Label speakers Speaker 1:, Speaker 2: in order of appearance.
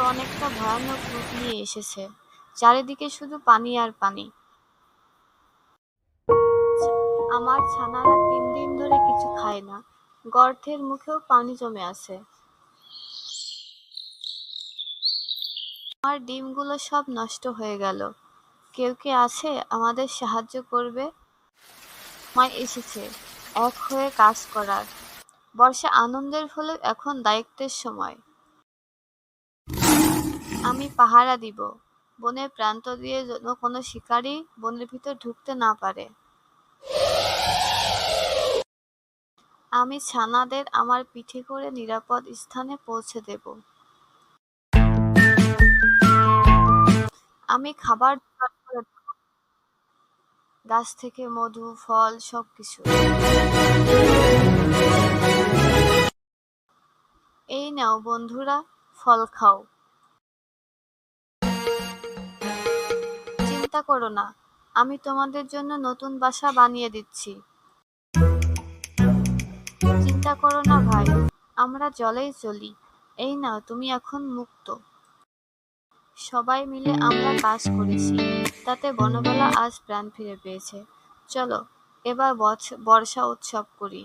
Speaker 1: অনেকটা ভয়ানক রূপ নিয়ে এসেছে। চারিদিকে শুধু পানি আর পানি। আমার ছানারা তিন দিন ধরে কিছু খায় না। গর্তের মুখেও পানি জমে আছে। আমার ডিমগুলো সব নষ্ট হয়ে গেল। কেউ কি আছে আমাদের সাহায্য করবে? সময় এসেছে, এক হয়ে কাজ করার। বর্ষা আনন্দের ফলে এখন দায়িত্বের সময়। আমি পাহারা দিব। বনের প্রান্ত দিয়ে যেন কোনো শিকারী বনের ভিতর ঢুকতে না পারে। আমি ছানাদের আমার পিঠে করে নিরাপদ স্থানে পৌঁছে দেব। আমি খাবার। গাছ থেকে মধু, ফল, সবকিছু। এই নাও বন্ধুরা, ফল খাও। চিন্তা করো না, আমি তোমাদের জন্য নতুন বাসা বানিয়ে দিচ্ছি। চিন্তা করো না ভাই, আমরা জলেই চলি। এই নাও, তুমি এখন মুক্ত। সবাই মিলে আমরা কাজ করেছি, তাতে বনবেলা আজ প্রাণ ফিরে পেয়েছে। চলো, এবার বর্ষা উৎসব করি।